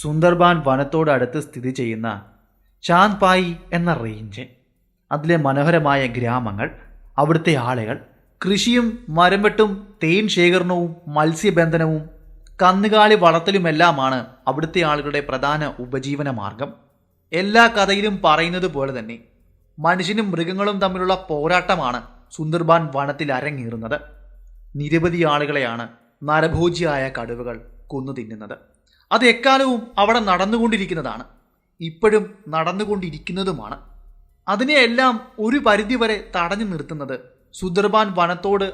സുന്ദർബാൻ വനത്തോടടുത്ത് സ്ഥിതി ചെയ്യുന്ന ചാന്ദ്പായി എന്ന റേഞ്ച്. അതിലെ മനോഹരമായ ഗ്രാമങ്ങൾ അവിടുത്തെ ആളുകൾ കൃഷിയും മരംവെട്ടും തേൻ ശേഖരണവും മത്സ്യബന്ധനവും കന്നുകാലി വളർത്തലുമെല്ലാമാണ് അവിടുത്തെ ആളുകളുടെ പ്രധാന ഉപജീവന മാർഗം. എല്ലാ കഥയിലും പറയുന്നത് പോലെ തന്നെ മനുഷ്യനും മൃഗങ്ങളും തമ്മിലുള്ള പോരാട്ടമാണ് സുന്ദർബാൻ വനത്തിൽ അരങ്ങേറുന്നത്. നിരവധി ആളുകളെയാണ് നരഭോജിയായ കടുവകൾ കൊന്നു തിന്നുന്നത്. അത് എക്കാലവും അവിടെ നടന്നുകൊണ്ടിരിക്കുന്നതാണ്. ഇപ്പോഴും നടന്നുകൊണ്ടിരിക്കുന്നതുമാണ്. അതിനെയെല്ലാം ഒരു പരിധിവരെ തടഞ്ഞു നിർത്തുന്നത് സുദർബാൻ വനത്തോട്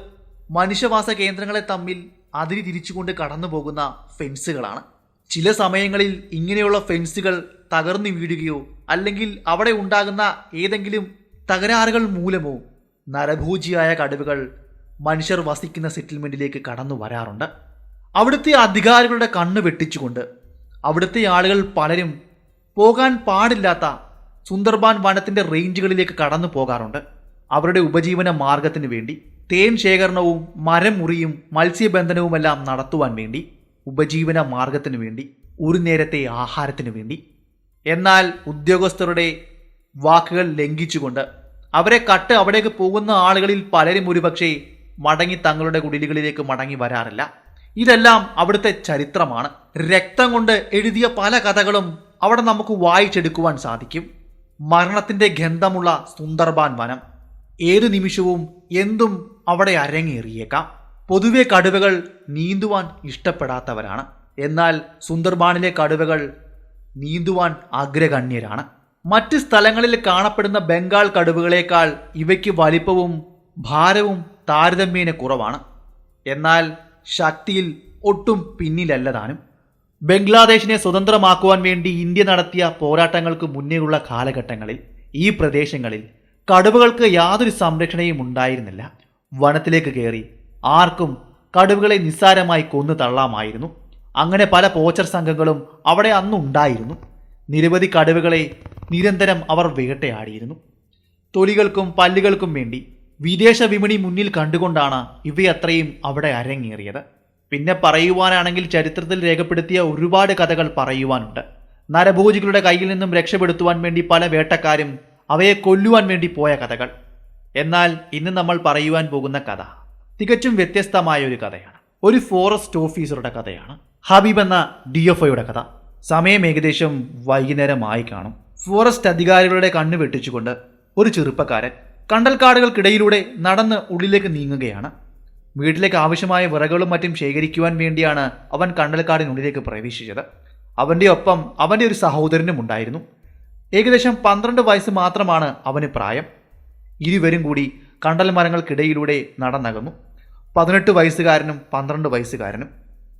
മനുഷ്യവാസ കേന്ദ്രങ്ങളെ തമ്മിൽ അതിരി തിരിച്ചുകൊണ്ട് കടന്നു പോകുന്ന ഫെൻസുകളാണ്. ചില സമയങ്ങളിൽ ഇങ്ങനെയുള്ള ഫെൻസുകൾ തകർന്നു വീഴുകയോ അല്ലെങ്കിൽ അവിടെ ഉണ്ടാകുന്ന ഏതെങ്കിലും തകരാറുകൾ മൂലമോ നരഭൂജിയായ കടുവകൾ മനുഷ്യർ വസിക്കുന്ന സെറ്റിൽമെന്റിലേക്ക് കടന്നു വരാറുണ്ട്. അവിടുത്തെ അധികാരികളുടെ കണ്ണ് വെട്ടിച്ചുകൊണ്ട് അവിടുത്തെ ആളുകൾ പലരും പോകാൻ പാടില്ലാത്ത സുന്ദർബാൻ വനത്തിന്റെ റേഞ്ചുകളിലേക്ക് കടന്നു പോകാറുണ്ട്. അവരുടെ ഉപജീവന മാർഗത്തിന് വേണ്ടി തേൻ ശേഖരണവും മരം മുറിയും മത്സ്യബന്ധനവുമെല്ലാം നടത്തുവാൻ വേണ്ടി ഉപജീവന മാർഗത്തിന് വേണ്ടി ഒരു നേരത്തെ ആഹാരത്തിന് വേണ്ടി. എന്നാൽ ഉദ്യോഗസ്ഥരുടെ വാക്കുകൾ ലംഘിച്ചുകൊണ്ട് അവരെ കട്ട് അവിടേക്ക് പോകുന്ന ആളുകളിൽ പലരും ഒരുപക്ഷെ മടങ്ങി തങ്ങളുടെ കുടിലുകളിലേക്ക് മടങ്ങി വരാറില്ല. ഇതെല്ലാം അവിടുത്തെ ചരിത്രമാണ്. രക്തം കൊണ്ട് എഴുതിയ പല കഥകളും അവിടെ നമുക്ക് വായിച്ചെടുക്കുവാൻ സാധിക്കും. മരണത്തിന്റെ ഗന്ധമുള്ള സുന്ദർബാൻ വനം. ഏതു നിമിഷവും എന്തും അവിടെ അരങ്ങേറിയേക്കാം. പൊതുവെ കടുവകൾ നീന്തുവാൻ ഇഷ്ടപ്പെടാത്തവരാണ്. എന്നാൽ സുന്ദർബാനിലെ കടുവകൾ നീന്തുവാൻ അഗ്രഗണ്യരാണ് മറ്റ് സ്ഥലങ്ങളിൽ കാണപ്പെടുന്ന ബംഗാൾ കടുവകളേക്കാൾ ഇവയ്ക്ക് വലിപ്പവും ഭാരവും താരതമ്യേന കുറവാണ്. എന്നാൽ ശക്തിയിൽ ഒട്ടും പിന്നിലല്ല താനും ബംഗ്ലാദേശിനെ സ്വതന്ത്രമാക്കുവാൻ വേണ്ടി ഇന്ത്യ നടത്തിയ പോരാട്ടങ്ങൾക്ക് മുന്നേയുള്ള കാലഘട്ടങ്ങളിൽ ഈ പ്രദേശങ്ങളിൽ കടുവകൾക്ക് യാതൊരു സംരക്ഷണയും ഉണ്ടായിരുന്നില്ല. വനത്തിലേക്ക് കയറി ആർക്കും കടുവകളെ നിസ്സാരമായി കൊന്നു തള്ളാമായിരുന്നു. അങ്ങനെ പല പോച്ചർ സംഘങ്ങളും അവിടെ അന്നുണ്ടായിരുന്നു നിരവധി കടുവകളെ നിരന്തരം അവർ വേട്ടയാടിയിരുന്നു തൊലികൾക്കും പല്ലുകൾക്കും വേണ്ടി വിദേശ വിപണി മുന്നിൽ കണ്ടുകൊണ്ടാണ് ഇവയത്രയും അവിടെ അരങ്ങേറിയത്. പിന്നെ പറയുവാനാണെങ്കിൽ ചരിത്രത്തിൽ രേഖപ്പെടുത്തിയ ഒരുപാട് കഥകൾ പറയുവാനുണ്ട്. നരഭോജികളുടെ കയ്യിൽ നിന്നും രക്ഷപ്പെടുത്തുവാൻ വേണ്ടി പല വേട്ടക്കാരും അവയെ കൊല്ലുവാൻ വേണ്ടി പോയ കഥകൾ. എന്നാൽ ഇന്ന് നമ്മൾ പറയുവാൻ പോകുന്ന കഥ തികച്ചും വ്യത്യസ്തമായ ഒരു കഥയാണ്. ഒരു ഫോറസ്റ്റ് ഓഫീസറുടെ കഥയാണ്. ഹബീബ് എന്ന ഡി എഫ് കഥ. സമയം ഏകദേശം വൈകുന്നേരമായി കാണും. ഫോറസ്റ്റ് അധികാരികളുടെ കണ്ണ് വെട്ടിച്ചുകൊണ്ട് ഒരു ചെറുപ്പക്കാരൻ കണ്ടൽക്കാടുകൾക്കിടയിലൂടെ നടന്ന് ഉള്ളിലേക്ക് നീങ്ങുകയാണ്. വീട്ടിലേക്ക് ആവശ്യമായ വിറകളും മറ്റും ശേഖരിക്കുവാൻ വേണ്ടിയാണ് അവൻ കണ്ടൽക്കാടിനുള്ളിലേക്ക് പ്രവേശിച്ചത്. അവന്റെ ഒപ്പം അവന്റെ ഒരു സഹോദരനും ഉണ്ടായിരുന്നു. ഏകദേശം പന്ത്രണ്ട് വയസ്സ് മാത്രമാണ് അവന് പ്രായം. ഇരുവരും കൂടി കണ്ടൽ മരങ്ങൾക്കിടയിലൂടെ നടന്നകന്നു. പതിനെട്ട് വയസ്സുകാരനും പന്ത്രണ്ട് വയസ്സുകാരനും.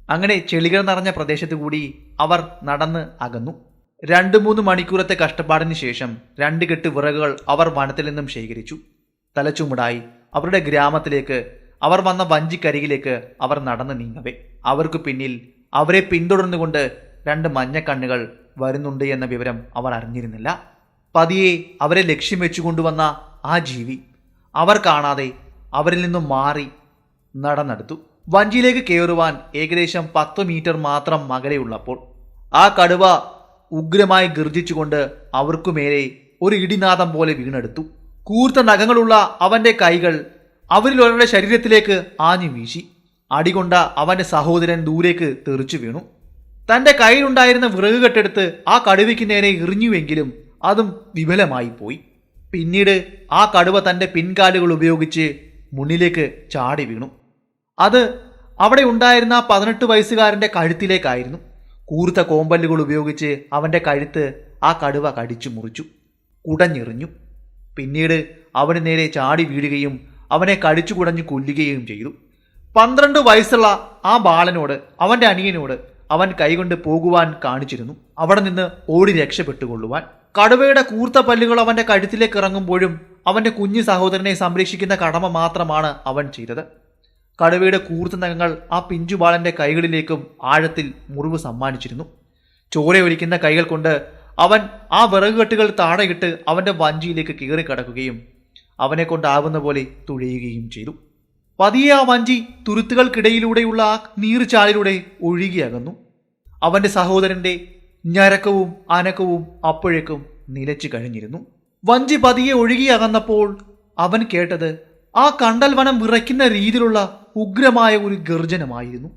അങ്ങനെ ചെളികൾ നിറഞ്ഞ പ്രദേശത്തു കൂടി അവർ നടന്ന് അകന്നു. രണ്ട് മൂന്ന് മണിക്കൂറത്തെ കഷ്ടപ്പാടിന് ശേഷം രണ്ട് കെട്ട് വിറകുകൾ അവർ വനത്തിൽ നിന്നും ശേഖരിച്ചു. തലച്ചുമുടായി അവരുടെ ഗ്രാമത്തിലേക്ക് അവർ വന്ന വഞ്ചിക്കരികിലേക്ക് അവർ നടന്നു നീങ്ങവേ. അവർക്ക് പിന്നിൽ അവരെ പിന്തുടർന്നുകൊണ്ട് രണ്ട് മഞ്ഞക്കണ്ണുകൾ വരുന്നുണ്ട് എന്ന വിവരം അവർ അറിഞ്ഞിരുന്നില്ല. പതിയെ അവരെ ലക്ഷ്യം വെച്ചുകൊണ്ടുവന്ന ആ ജീവി അവർ കാണാതെ അവരിൽ നിന്നും മാറി നടന്നെടുത്തു. വഞ്ചിയിലേക്ക് കയറുവാൻ ഏകദേശം പത്ത് മീറ്റർ മാത്രം അകലെയുള്ളപ്പോൾ ആ കടുവ ഉഗ്രമായി ഗർജിച്ചുകൊണ്ട് അവർക്കുമേലെ ഒരു ഇടിനാദം പോലെ വീണെടുത്തു. കൂർത്ത നഖങ്ങളുള്ള അവന്റെ കൈകൾ അവരിൽ ഒരാളുടെ ശരീരത്തിലേക്ക് ആഞ്ഞു വീശി. അടികൊണ്ട അവന്റെ സഹോദരൻ ദൂരേക്ക് തെറിച്ചു വീണു. തന്റെ കയ്യിലുണ്ടായിരുന്ന വിറക് കെട്ടെടുത്ത് ആ കടുവയ്ക്ക് നേരെ എറിഞ്ഞുവെങ്കിലും അതും വിഫലമായി പോയി. പിന്നീട് ആ കടുവ തന്റെ പിൻകാലുകൾ ഉപയോഗിച്ച് മുന്നിലേക്ക് ചാടി വീണു. അത് അവിടെ ഉണ്ടായിരുന്ന പതിനെട്ട് വയസ്സുകാരന്റെ കഴുത്തിലേക്കായിരുന്നു. കൂർത്ത കോമ്പല്ലുകൾ ഉപയോഗിച്ച് അവന്റെ കഴുത്ത് ആ കടുവ കടിച്ചു മുറിച്ചു. കുടഞ്ഞെറിഞ്ഞു. പിന്നീട് അവന് നേരെ ചാടി വീഴുകയും അവനെ കടിച്ചു കുടഞ്ഞു കൊല്ലുകയും ചെയ്തു. പന്ത്രണ്ട് വയസ്സുള്ള ആ ബാലനോട് അവന്റെ അനിയനോട് അവൻ കൈകൊണ്ട് പോകുവാൻ കാണിച്ചിരുന്നു. അവിടെ നിന്ന് ഓടി രക്ഷപ്പെട്ടുകൊള്ളുവാൻ. കടുവയുടെ കൂർത്ത പല്ലുകൾ അവന്റെ കഴുത്തിലേക്ക് ഇറങ്ങുമ്പോഴും അവന്റെ കുഞ്ഞു സഹോദരനെ സംരക്ഷിക്കുന്ന കടമ മാത്രമാണ് അവൻ ചെയ്തത്. കടുവയുടെ കൂർത്ത നഖങ്ങൾ ആ പിഞ്ചുബാളന്റെ കൈകളിലേക്കും ആഴത്തിൽ മുറിവ് സമ്മാനിച്ചിരുന്നു. ചോരയൊലിക്കുന്ന കൈകൾ കൊണ്ട് അവൻ ആ വിറകുകെട്ടുകൾ താഴെയിട്ട് അവന്റെ വഞ്ചിയിലേക്ക് കീറി കടക്കുകയും അവനെ കൊണ്ടാവുന്ന പോലെ തുഴയുകയും ചെയ്തു. പതിയെ ആ വഞ്ചി തുരുത്തുകൾക്കിടയിലൂടെയുള്ള ആ നീർച്ചാലിലൂടെ ഒഴുകിയകന്നു അവന്റെ സഹോദരന്റെ ഞരക്കവും അനക്കവും അപ്പോഴേക്കും നിലച്ചു കഴിഞ്ഞിരുന്നു. വഞ്ചി പതിയെ ഒഴുകിയകന്നപ്പോൾ അവൻ കേട്ടത് ആ കണ്ടൽ വനം വിറയ്ക്കുന്ന രീതിയിലുള്ള ഉഗ്രമായ ഒരു ഗർജനമായിരുന്നു.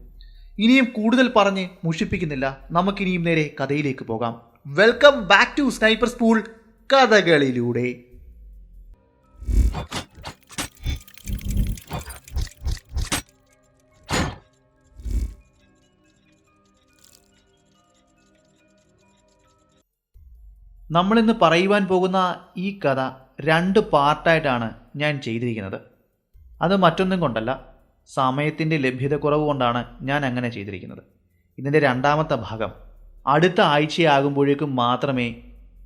ഇനിയും കൂടുതൽ പറഞ്ഞ് മുഷിപ്പിക്കുന്നില്ല. നമുക്കിനിയും നേരെ കഥയിലേക്ക് പോകാം. Welcome back to sniper school കഥകളിലൂടെ. നമ്മളിന്ന് പറയുവാൻ പോകുന്ന ഈ കഥ രണ്ട് പാർട്ടായിട്ടാണ് ഞാൻ ചെയ്തിരിക്കുന്നത്. അത് മറ്റൊന്നും കൊണ്ടല്ല സമയത്തിന്റെ ലഭ്യത കുറവ് കൊണ്ടാണ് ഞാൻ അങ്ങനെ ചെയ്തിരിക്കുന്നത്. ഇതിന്റെ രണ്ടാമത്തെ ഭാഗം അടുത്ത ആഴ്ചയാകുമ്പോഴേക്കും മാത്രമേ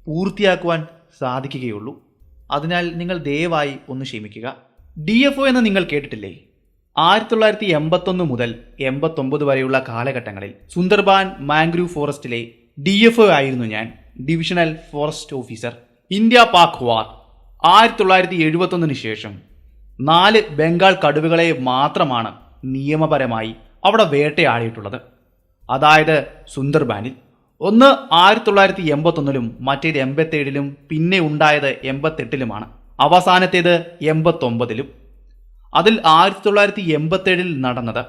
പൂർത്തിയാക്കുവാൻ സാധിക്കുകയുള്ളൂ. അതിനാൽ നിങ്ങൾ ദയവായി ഒന്ന് ക്ഷമിക്കുക. ഡി എഫ് ഒ എന്ന് നിങ്ങൾ കേട്ടിട്ടില്ലേ? ആയിരത്തി തൊള്ളായിരത്തി എൺപത്തൊന്ന് മുതൽ എൺപത്തൊമ്പത് വരെയുള്ള കാലഘട്ടങ്ങളിൽ സുന്ദർബാൻ മാംഗ്രൂവ് ഫോറസ്റ്റിലെ ഡി എഫ് ഒ ആയിരുന്നു ഞാൻ. Divisional forest officer India Pak war ആയിരത്തി തൊള്ളായിരത്തി എഴുപത്തൊന്നിന് ശേഷം നാല് ബംഗാൾ കടുവകളെ മാത്രമാണ് നിയമപരമായി അവിടെ വേട്ടയാടിയിട്ടുള്ളത്. അതായത് സുന്ദർബാനിൽ. ഒന്ന് ആയിരത്തി തൊള്ളായിരത്തി എൺപത്തൊന്നിലും മറ്റേത് എൺപത്തേഴിലും പിന്നെ ഉണ്ടായത് എൺപത്തെട്ടിലുമാണ് അവസാനത്തേത് എൺപത്തൊമ്പതിലും അതിൽ ആയിരത്തി തൊള്ളായിരത്തി എൺപത്തേഴിൽ നടന്നത്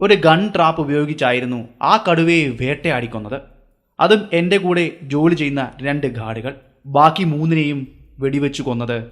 ഒരു ഗൺ ട്രാപ്പ് ഉപയോഗിച്ചായിരുന്നു ആ കടുവയെ വേട്ടയാടിക്കൊന്നത്. അതും എന്റെ കൂടെ ജോലി ചെയ്യുന്ന രണ്ട് ഗാർഡുകൾ. ബാക്കി മൂന്നിനെയും വെടിവെച്ചു കൊന്നത്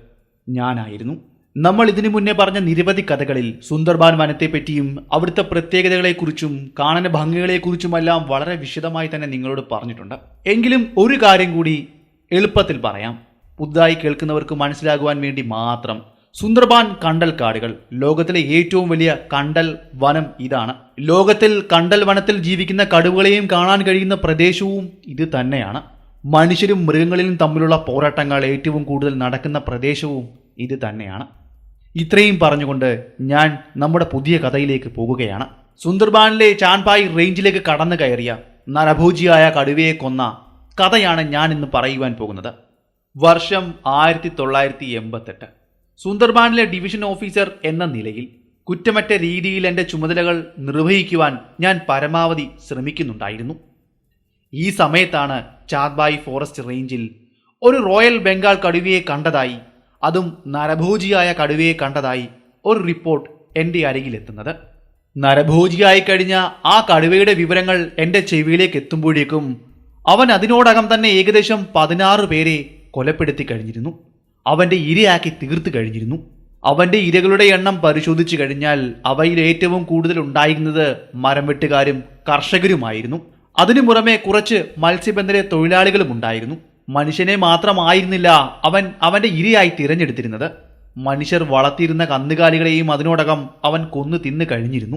ഞാനായിരുന്നു. നമ്മൾ ഇതിനു മുന്നേ പറഞ്ഞ നിരവധി കഥകളിൽ സുന്ദർബാൻ വനത്തെപ്പറ്റിയും അവിടുത്തെ പ്രത്യേകതകളെക്കുറിച്ചും കാണന ഭംഗികളെക്കുറിച്ചുമെല്ലാം വളരെ വിശദമായി തന്നെ നിങ്ങളോട് പറഞ്ഞിട്ടുണ്ട്. എങ്കിലും ഒരു കാര്യം കൂടി എളുപ്പത്തിൽ പറയാം. പുതുതായി കേൾക്കുന്നവർക്ക് മനസ്സിലാകുവാൻ വേണ്ടി മാത്രം സുന്ദർബാൻ കണ്ടൽ കാടുകൾ ലോകത്തിലെ ഏറ്റവും വലിയ കണ്ടൽ വനം ഇതാണ്. ലോകത്തിൽ കണ്ടൽ വനത്തിൽ ജീവിക്കുന്ന കടുവകളെയും കാണാൻ കഴിയുന്ന പ്രദേശവും ഇത് തന്നെയാണ്. മനുഷ്യരും മൃഗങ്ങളിലും തമ്മിലുള്ള പോരാട്ടങ്ങൾ ഏറ്റവും കൂടുതൽ നടക്കുന്ന പ്രദേശവും ഇത് തന്നെയാണ്. ഇത്രയും പറഞ്ഞുകൊണ്ട് ഞാൻ നമ്മുടെ പുതിയ കഥയിലേക്ക് പോകുകയാണ്. സുന്ദർബാനിലെ ചാൻപായ് റേഞ്ചിലേക്ക് കടന്നു കയറിയ നരഭോജിയായ കടുവയെ കൊന്ന കഥയാണ് ഞാൻ ഇന്ന് പറയുവാൻ പോകുന്നത്. വർഷം ആയിരത്തി തൊള്ളായിരത്തി എൺപത്തെട്ട്. സുന്ദർബാനിലെ ഡിവിഷൻ ഓഫീസർ എന്ന നിലയിൽ കുറ്റമറ്റ രീതിയിൽ എന്റെ ചുമതലകൾ നിർവഹിക്കുവാൻ ഞാൻ പരമാവധി ശ്രമിക്കുന്നുണ്ടായിരുന്നു. ഈ സമയത്താണ് ചാദ്ബായി ഫോറസ്റ്റ് റേഞ്ചിൽ ഒരു റോയൽ ബംഗാൾ കടുവയെ കണ്ടതായി അതും നരഭോജിയായ കടുവയെ കണ്ടതായി ഒരു റിപ്പോർട്ട് എന്റെ അരികിലെത്തുന്നത്. നരഭോജിയായി കഴിഞ്ഞ ആ കടുവയുടെ വിവരങ്ങൾ എന്റെ ചെവിയിലേക്ക് എത്തുമ്പോഴേക്കും അവൻ അതിനോടകം തന്നെ ഏകദേശം പതിനാറ് പേരെ കൊലപ്പെടുത്തി കഴിഞ്ഞിരുന്നു. അവന്റെ ഇരയാക്കി തീർത്തു കഴിഞ്ഞിരുന്നു. അവന്റെ ഇരകളുടെ എണ്ണം പരിശോധിച്ചു കഴിഞ്ഞാൽ അവയിൽ ഏറ്റവും കൂടുതൽ ഉണ്ടായിരുന്നത് മരം വെട്ടുകാരും കർഷകരുമായിരുന്നു. അതിനു പുറമെ കുറച്ച് മത്സ്യബന്ധന തൊഴിലാളികളും ഉണ്ടായിരുന്നു. മനുഷ്യനെ മാത്രമായിരുന്നില്ല അവൻ അവന്റെ ഇരയായി തിരഞ്ഞെടുത്തിരുന്നത്. മനുഷ്യർ വളർത്തിയിരുന്ന കന്നുകാലികളെയും അതിനോടകം അവൻ കൊന്നു തിന്നു കഴിഞ്ഞിരുന്നു.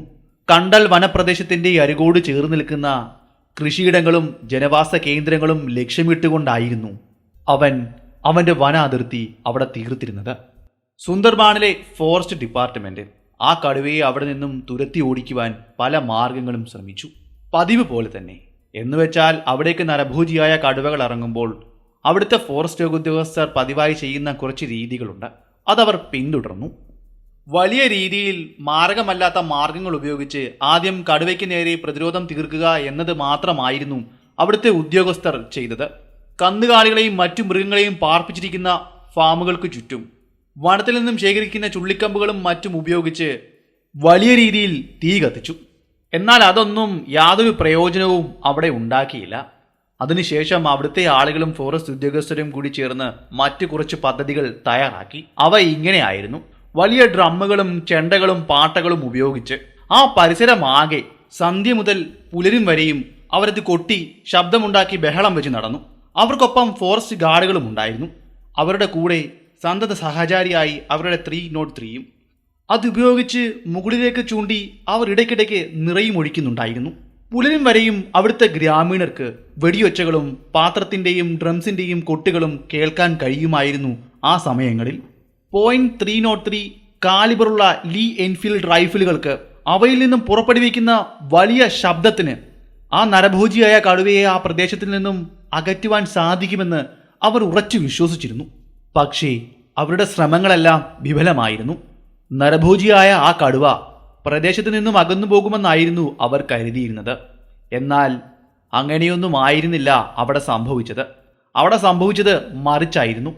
കണ്ടൽ വനപ്രദേശത്തിന്റെ അരുകോട് ചേർന്ന് നിൽക്കുന്ന കൃഷിയിടങ്ങളും ജനവാസ കേന്ദ്രങ്ങളും ലക്ഷ്യമിട്ടുകൊണ്ടായിരുന്നു അവൻ അവന്റെ വന അതിർത്തി അവിടെ തീർത്തിരുന്നത്. സുന്ദർബാണിലെ ഫോറസ്റ്റ് ഡിപ്പാർട്ട്മെന്റ് ആ കടുവയെ അവിടെ നിന്നും തുരത്തി ഓടിക്കുവാൻ പല മാർഗങ്ങളും ശ്രമിച്ചു. പതിവ് പോലെ തന്നെ. എന്നുവെച്ചാൽ അവിടേക്ക് നരഭൂജിയായ കടുവകൾ ഇറങ്ങുമ്പോൾ അവിടുത്തെ ഫോറസ്റ്റ് ഉദ്യോഗസ്ഥർ പതിവായി ചെയ്യുന്ന കുറച്ച് രീതികളുണ്ട്. അതവർ പിന്തുടർന്നു. വലിയ രീതിയിൽ മാർഗമല്ലാത്ത മാർഗങ്ങൾ ഉപയോഗിച്ച് ആദ്യം കടുവയ്ക്ക് നേരെ പ്രതിരോധം തീർക്കുക എന്നത് മാത്രമായിരുന്നു അവിടുത്തെ ഉദ്യോഗസ്ഥർ ചെയ്തത്. കന്നുകാലികളെയും മറ്റു മൃഗങ്ങളെയും പാർപ്പിച്ചിരിക്കുന്ന ഫാമുകൾക്ക് ചുറ്റും. വനത്തിൽ നിന്നും ശേഖരിക്കുന്ന ചുള്ളിക്കമ്പുകളും മറ്റും ഉപയോഗിച്ച് വലിയ രീതിയിൽ തീ കത്തിച്ചു. എന്നാൽ അതൊന്നും യാതൊരു പ്രയോജനവും അവിടെ ഉണ്ടാക്കിയില്ല. അതിനുശേഷം അവിടുത്തെ ആളുകളും ഫോറസ്റ്റ് ഉദ്യോഗസ്ഥരും കൂടി ചേർന്ന് മറ്റു കുറച്ച് പദ്ധതികൾ തയ്യാറാക്കി. അവ ഇങ്ങനെയായിരുന്നു. വലിയ ഡ്രമ്മുകളും ചെണ്ടകളും പാട്ടകളും ഉപയോഗിച്ച് ആ പരിസരമാകെ സന്ധ്യ മുതൽ പുലരും വരെയും അവരത് കൊട്ടി ശബ്ദമുണ്ടാക്കി ബഹളം വെച്ച് നടന്നു. അവർക്കൊപ്പം ഫോറസ്റ്റ് ഗാർഡുകളും ഉണ്ടായിരുന്നു. അവരുടെ കൂടെ സന്തത സഹചാരിയായി അവരുടെ ത്രീ നോട്ട് ത്രീയും അതുപയോഗിച്ച് മുകളിലേക്ക് ചൂണ്ടി അവർ ഇടയ്ക്കിടയ്ക്ക് നിറയും ഒഴിക്കുന്നുണ്ടായിരുന്നു. പുലരും വരെയും അവിടുത്തെ ഗ്രാമീണർക്ക് വെടിയൊച്ചകളും പാത്രത്തിന്റെയും ഡ്രംസിന്റെയും കൊട്ടുകളും കേൾക്കാൻ കഴിയുമായിരുന്നു ആ സമയങ്ങളിൽ. പോയിന്റ് ത്രീ നോട്ട് ത്രീ കാലിബറുള്ള ലീ എൻഫീൽഡ് റൈഫിലുകൾക്ക് അവയിൽ നിന്നും പുറപ്പെടുവിക്കുന്ന വലിയ ശബ്ദത്തിന് ആ നരഭോജിയായ കടുവയെ ആ പ്രദേശത്തിൽ നിന്നും അകറ്റുവാൻ സാധിക്കുമെന്ന് അവർ ഉറച്ചു വിശ്വസിച്ചിരുന്നു. പക്ഷേ അവരുടെ ശ്രമങ്ങളെല്ലാം വിഫലമായിരുന്നു. നരഭോജിയായ ആ കടുവ പ്രദേശത്ത് നിന്നും അകന്നു പോകുമെന്നായിരുന്നു അവർ കരുതിയിരുന്നത്. എന്നാൽ അങ്ങനെയൊന്നും ആയിരുന്നില്ല അവിടെ സംഭവിച്ചത്. അവിടെ സംഭവിച്ചത് മറിച്ചായിരുന്നു.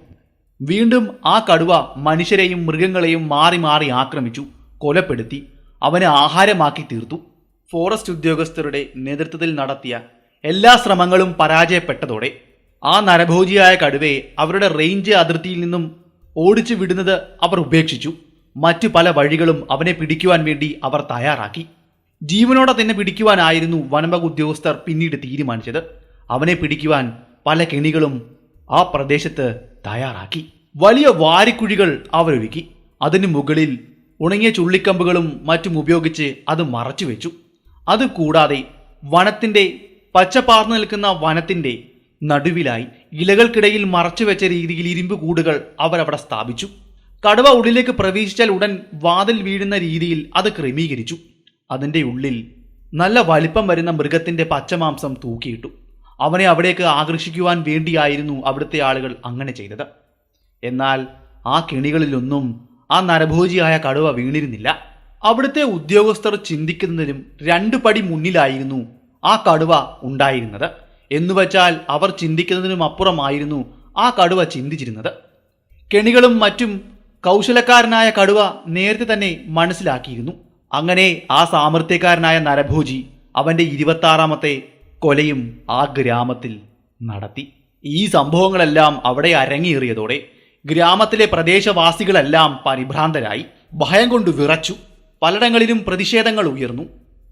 വീണ്ടും ആ കടുവ മനുഷ്യരെയും മൃഗങ്ങളെയും മാറി മാറി ആക്രമിച്ചു കൊലപ്പെടുത്തി അവനെ ആഹാരമാക്കി തീർത്തു. ഫോറസ്റ്റ് ഉദ്യോഗസ്ഥരുടെ നേതൃത്വത്തിൽ നടത്തിയ എല്ലാ ശ്രമങ്ങളും പരാജയപ്പെട്ടതോടെ ആ നരഭോജിയായ കടുവയെ അവരുടെ റേഞ്ച് അതിർത്തിയിൽ നിന്നും ഓടിച്ചു വിടുന്നത് അവർ ഉപേക്ഷിച്ചു. മറ്റു പല വഴികളും അവനെ പിടിക്കുവാൻ വേണ്ടി അവർ തയ്യാറാക്കി. ജീവനോടെ തന്നെ പിടിക്കുവാനായിരുന്നു വനംവകുപ്പ് ഉദ്യോഗസ്ഥർ പിന്നീട് തീരുമാനിച്ചത്. അവനെ പിടിക്കുവാൻ പല കെണികളും ആ പ്രദേശത്ത് തയ്യാറാക്കി. വലിയ വാരിക്കുഴികൾ അവരൊരുക്കി. അതിനു മുകളിൽ ഉണങ്ങിയ ചുള്ളിക്കമ്പുകളും മറ്റും ഉപയോഗിച്ച് അത് മറച്ചു വെച്ചു അതുകൂടാതെ വനത്തിന്റെ പച്ചപ്പാർന്നു നിൽക്കുന്ന വനത്തിന്റെ നടുവിലായി ഇലകൾക്കിടയിൽ മറച്ചു വെച്ച രീതിയിൽ ഇരുമ്പ് കൂടുകൾ അവരവിടെ സ്ഥാപിച്ചു. കടുവ ഉള്ളിലേക്ക് പ്രവേശിച്ചാൽ ഉടൻ വാതിൽ വീഴുന്ന രീതിയിൽ അത് ക്രമീകരിച്ചു. അതിന്റെ ഉള്ളിൽ നല്ല വലിപ്പം വരുന്ന മൃഗത്തിന്റെ പച്ചമാംസം തൂക്കിയിട്ടു. അവനെ അവിടേക്ക് ആകർഷിക്കുവാൻ വേണ്ടിയായിരുന്നു അവിടുത്തെ ആളുകൾ അങ്ങനെ ചെയ്തത്. എന്നാൽ ആ കെണികളിലൊന്നും ആ നരഭോജിയായ കടുവ വീണിരുന്നില്ല. അവിടുത്തെ ഉദ്യോഗസ്ഥർ ചിന്തിക്കുന്നതിനും രണ്ടു പടി മുന്നിലായിരുന്നു ആ കടുവ ഉണ്ടായിരുന്നത്. എന്നുവച്ചാൽ അവർ ചിന്തിക്കുന്നതിനും അപ്പുറമായിരുന്നു ആ കടുവ ചിന്തിച്ചിരുന്നത്. കെണികളും മറ്റും കൗശലക്കാരനായ കടുവ നേരത്തെ തന്നെ മനസ്സിലാക്കിയിരുന്നു. അങ്ങനെ ആ സാമർത്ഥ്യക്കാരനായ നരഭോജി അവന്റെ ഇരുപത്താറാമത്തെ കൊലയും ആ ഗ്രാമത്തിൽ നടത്തി. ഈ സംഭവങ്ങളെല്ലാം അവിടെ അരങ്ങേറിയതോടെ ഗ്രാമത്തിലെ പ്രദേശവാസികളെല്ലാം പരിഭ്രാന്തരായി. ഭയം കൊണ്ട് വിറച്ചു. പലയിടങ്ങളിലും പ്രതിഷേധങ്ങൾ ഉയർന്നു.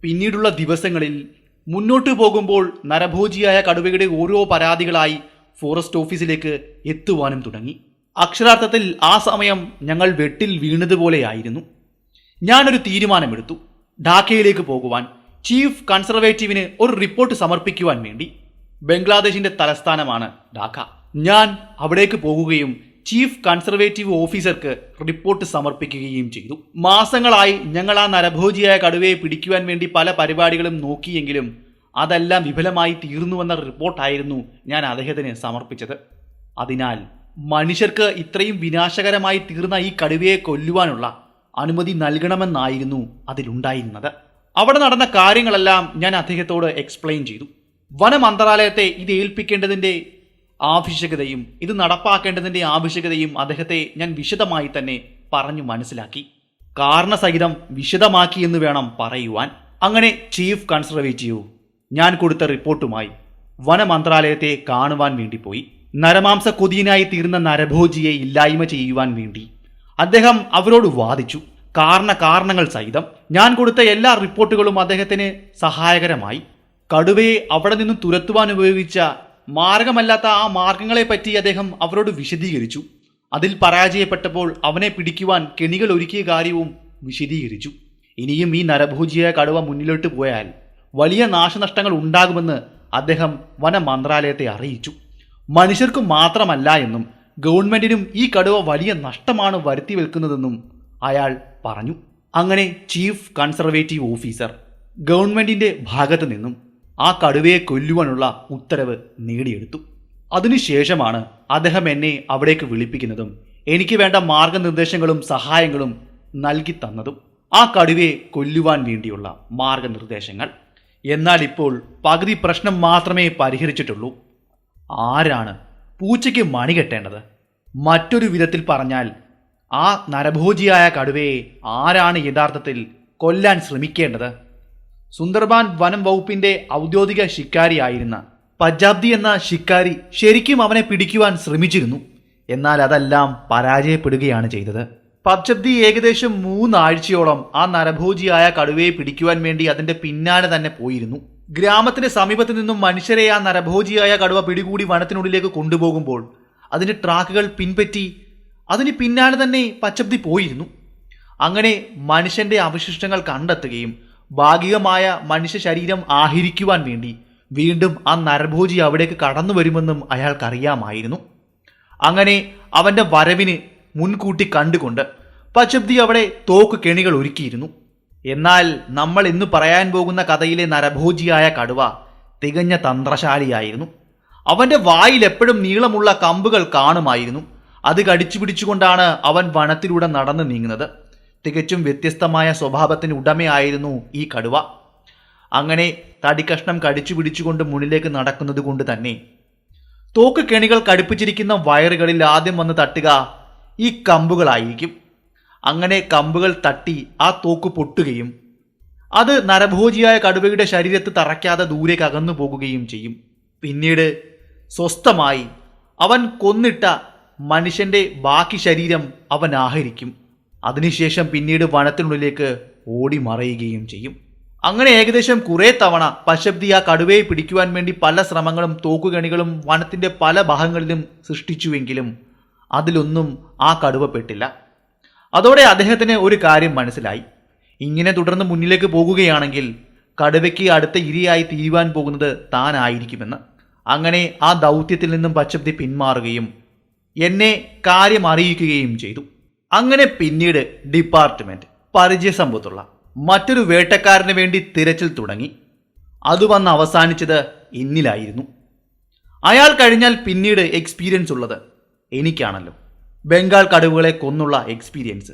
പിന്നീടുള്ള ദിവസങ്ങളിൽ മുന്നോട്ടു പോകുമ്പോൾ നരഭോജിയായ കടുവയുടെ ഓരോ പരാതികളായി ഫോറസ്റ്റ് ഓഫീസിലേക്ക് എത്തുവാനും തുടങ്ങി. അക്ഷരാർത്ഥത്തിൽ ആ സമയം ഞങ്ങൾ വെട്ടിൽ വീണതുപോലെയായിരുന്നു. ഞാനൊരു തീരുമാനമെടുത്തു. ഢാക്കയിലേക്ക് പോകുവാൻ ചീഫ് കൺസർവേറ്റീവിന് ഒരു റിപ്പോർട്ട് സമർപ്പിക്കുവാൻ വേണ്ടി. ബംഗ്ലാദേശിന്റെ തലസ്ഥാനമാണ് ഡാക്ക ഞാൻ അവിടേക്ക് പോകുകയും ചീഫ് കൺസർവേറ്റീവ് ഓഫീസർക്ക് റിപ്പോർട്ട് സമർപ്പിക്കുകയും ചെയ്തു. മാസങ്ങളായി ഞങ്ങൾ ആ നരഭോജിയായ കടുവയെ പിടിക്കുവാൻ വേണ്ടി പല പരിപാടികളും നോക്കിയെങ്കിലും അതെല്ലാം വിഫലമായി തീർന്നുവെന്ന റിപ്പോർട്ടായിരുന്നു ഞാൻ അദ്ദേഹത്തിന് സമർപ്പിച്ചത്. അതിനാൽ മനുഷ്യർക്ക് ഇത്രയും വിനാശകരമായി തീർന്ന ഈ കടുവയെ കൊല്ലുവാനുള്ള അനുമതി നൽകണമെന്നായിരുന്നു അതിലുണ്ടായിരുന്നത്. അവിടെ നടന്ന കാര്യങ്ങളെല്ലാം ഞാൻ അദ്ദേഹത്തോട് എക്സ്പ്ലെയിൻ ചെയ്തു. വന മന്ത്രാലയത്തെ ഇത് ഏൽപ്പിക്കേണ്ടതിന്റെ ആവശ്യകതയും ഇത് നടപ്പാക്കേണ്ടതിന്റെ ആവശ്യകതയും അദ്ദേഹത്തെ ഞാൻ വിശദമായി തന്നെ പറഞ്ഞു മനസ്സിലാക്കി. കാരണസഹിതം വിശദമാക്കി എന്ന് വേണം പറയുവാൻ. അങ്ങനെ ചീഫ് കൺസർവേറ്റീവ് ഞാൻ കൊടുത്ത റിപ്പോർട്ടുമായി വനമന്ത്രാലയത്തെ കാണുവാൻ വേണ്ടി പോയി. നരമാംസ കൊതിയനായി തീർന്ന നരഭോജിയെ ഇല്ലായ്മ ചെയ്യുവാൻ വേണ്ടി. അദ്ദേഹം അവരോട് വാദിച്ചു. കാരണ കാരണങ്ങൾ സഹിതം ഞാൻ കൊടുത്ത എല്ലാ റിപ്പോർട്ടുകളും അദ്ദേഹത്തിന് സഹായകരമായി. കടുവയെ അവിടെ നിന്നും തുരത്തുവാൻ ഉപയോഗിച്ച മാർഗമല്ലാത്ത ആ മാർഗങ്ങളെപ്പറ്റി അദ്ദേഹം അവരോട് വിശദീകരിച്ചു. അതിൽ പരാജയപ്പെട്ടപ്പോൾ അവനെ പിടിക്കുവാൻ കെണികൾ ഒരുക്കിയ കാര്യവും വിശദീകരിച്ചു. ഇനിയും ഈ നരഭോജിയായ കടുവ മുന്നിലോട്ട് പോയാൽ വലിയ നാശനഷ്ടങ്ങൾ ഉണ്ടാകുമെന്ന് അദ്ദേഹം വന മന്ത്രാലയത്തെ അറിയിച്ചു. മനുഷ്യർക്ക് മാത്രമല്ല എന്നും ഗവൺമെന്റിനും ഈ കടുവ വലിയ നഷ്ടമാണ് വരുത്തി വെക്കുന്നതെന്നും അയാൾ പറഞ്ഞു. അങ്ങനെ ചീഫ് കൺസർവേറ്റീവ് ഓഫീസർ ഗവൺമെന്റിന്റെ ഭാഗത്തു നിന്നും ആ കടുവയെ കൊല്ലുവാനുള്ള ഉത്തരവ് നേടിയെടുത്തു. അതിനുശേഷമാണ് അദ്ദേഹം എന്നെ അവിടേക്ക് വിളിപ്പിക്കുന്നതും എനിക്ക് വേണ്ട മാർഗനിർദ്ദേശങ്ങളും സഹായങ്ങളും നൽകി തന്നതും ആ കടുവയെ കൊല്ലുവാൻ വേണ്ടിയുള്ള മാർഗനിർദ്ദേശങ്ങൾ. എന്നാൽ ഇപ്പോൾ പകുതി പ്രശ്നം മാത്രമേ പരിഹരിച്ചിട്ടുള്ളൂ. ആരാണ് പൂച്ചയ്ക്ക് മണി കെട്ടേണ്ടത്? മറ്റൊരു വിധത്തിൽ പറഞ്ഞാൽ ആ നരഭോജിയായ കടുവയെ ആരാണ് യഥാർത്ഥത്തിൽ കൊല്ലാൻ ശ്രമിക്കേണ്ടത്? സുന്ദർബാൻ വനം വകുപ്പിന്റെ ഔദ്യോഗിക ശിക്കാരിയായിരുന്ന പജാബ്ദി എന്ന ശിക്കാരി ശരിക്കും അവനെ പിടിക്കുവാൻ ശ്രമിച്ചിരുന്നു. എന്നാൽ അതെല്ലാം പരാജയപ്പെടുകയാണ് ചെയ്തത്. പബ്ജബ്ദി ഏകദേശം മൂന്നാഴ്ചയോളം ആ നരഭോജിയായ കടുവയെ പിടിക്കുവാൻ വേണ്ടി അതിന്റെ പിന്നാലെ തന്നെ പോയിരുന്നു. ഗ്രാമത്തിന്റെ സമീപത്ത് നിന്നും മനുഷ്യരെ ആ നരഭോജിയായ കടുവ പിടികൂടി വനത്തിനുള്ളിലേക്ക് കൊണ്ടുപോകുമ്പോൾ അതിന്റെ ട്രാക്കുകൾ പിൻപറ്റി അതിന് പിന്നാലെ തന്നെ പച്ചബ്ദി പോയിരുന്നു. അങ്ങനെ മനുഷ്യന്റെ അവശിഷ്ടങ്ങൾ കണ്ടെത്തുകയും ഭാഗികമായ മനുഷ്യ ശരീരം ആഹരിക്കുവാൻ വേണ്ടി വീണ്ടും ആ നരഭോജി അവിടേക്ക് കടന്നു വരുമെന്നും അയാൾക്കറിയാമായിരുന്നു. അങ്ങനെ അവന്റെ വരവിന് മുൻകൂട്ടി കണ്ടുകൊണ്ട് പശുബ്ദി അവിടെ തോക്ക് കെണികൾ ഒരുക്കിയിരുന്നു. എന്നാൽ നമ്മൾ ഇന്ന് പറയാൻ പോകുന്ന കഥയിലെ നരഭോജിയായ കടുവ തികഞ്ഞ തന്ത്രശാലിയായിരുന്നു. അവന്റെ വായിൽ എപ്പോഴും നീളമുള്ള കമ്പുകൾ കാണുമായിരുന്നു. അത് കടിച്ചു പിടിച്ചുകൊണ്ടാണ് അവൻ വനത്തിലൂടെ നടന്നു നീങ്ങുന്നത്. തികച്ചും വ്യത്യസ്തമായ സ്വഭാവത്തിന് ഉടമയായിരുന്നു ഈ കടുവ. അങ്ങനെ തടിക്കഷ്ണം കടിച്ചു പിടിച്ചുകൊണ്ട് മുന്നിലേക്ക് നടക്കുന്നത് കൊണ്ട് തന്നെ. തോക്ക് കെണികൾ കടുപ്പിച്ചിരിക്കുന്ന വയറുകളിൽ ആദ്യം വന്ന് തട്ടുക ഈ കമ്പുകളായിരിക്കും. അങ്ങനെ കമ്പുകൾ തട്ടി ആ തോക്ക് പൊട്ടുകയും അത് നരഭോജിയായ കടുവയുടെ ശരീരത്ത് തറയ്ക്കാതെ ദൂരേക്ക് അകന്നു പോകുകയും ചെയ്യും. പിന്നീട് സ്വസ്ഥമായി അവൻ കൊന്നിട്ട മനുഷ്യന്റെ ബാക്കി ശരീരം അവൻ ആഹരിക്കും. അതിനുശേഷം പിന്നീട് വനത്തിനുള്ളിലേക്ക് ഓടി മറയുകയും ചെയ്യും. അങ്ങനെ ഏകദേശം കുറെ തവണ പശബ്ദി ആ കടുവയെ പിടിക്കുവാൻ വേണ്ടി പല ശ്രമങ്ങളും തോക്കുകണികളും വനത്തിന്റെ പല ഭാഗങ്ങളിലും സൃഷ്ടിച്ചുവെങ്കിലും അതിലൊന്നും ആ കടുവ പെട്ടില്ല. അതോടെ അദ്ദേഹത്തിന് ഒരു കാര്യം മനസ്സിലായി. ഇങ്ങനെ തുടർന്ന് മുന്നിലേക്ക് പോകുകയാണെങ്കിൽ കടുവയ്ക്ക് അടുത്ത ഇരിയായി തീരുവാൻ പോകുന്നത് താനായിരിക്കുമെന്ന്. അങ്ങനെ ആ ദൗത്യത്തിൽ നിന്നും പച്ചബ്ദി പിന്മാറുകയും എന്നെ കാര്യം അറിയിക്കുകയും ചെയ്തു. അങ്ങനെ പിന്നീട് ഡിപ്പാർട്ട്മെന്റ് പരിചയസമ്പത്തുള്ള മറ്റൊരു വേട്ടക്കാരന് വേണ്ടി തിരച്ചിൽ തുടങ്ങി. അത് വന്ന് അവസാനിച്ചത് ഇന്നിലായിരുന്നു. അയാൾ കഴിഞ്ഞാൽ പിന്നീട് എക്സ്പീരിയൻസ് ഉള്ളത് എനിക്കാണല്ലോ. ബംഗാൾ കടുവകളെ കൊന്നുള്ള എക്സ്പീരിയൻസ്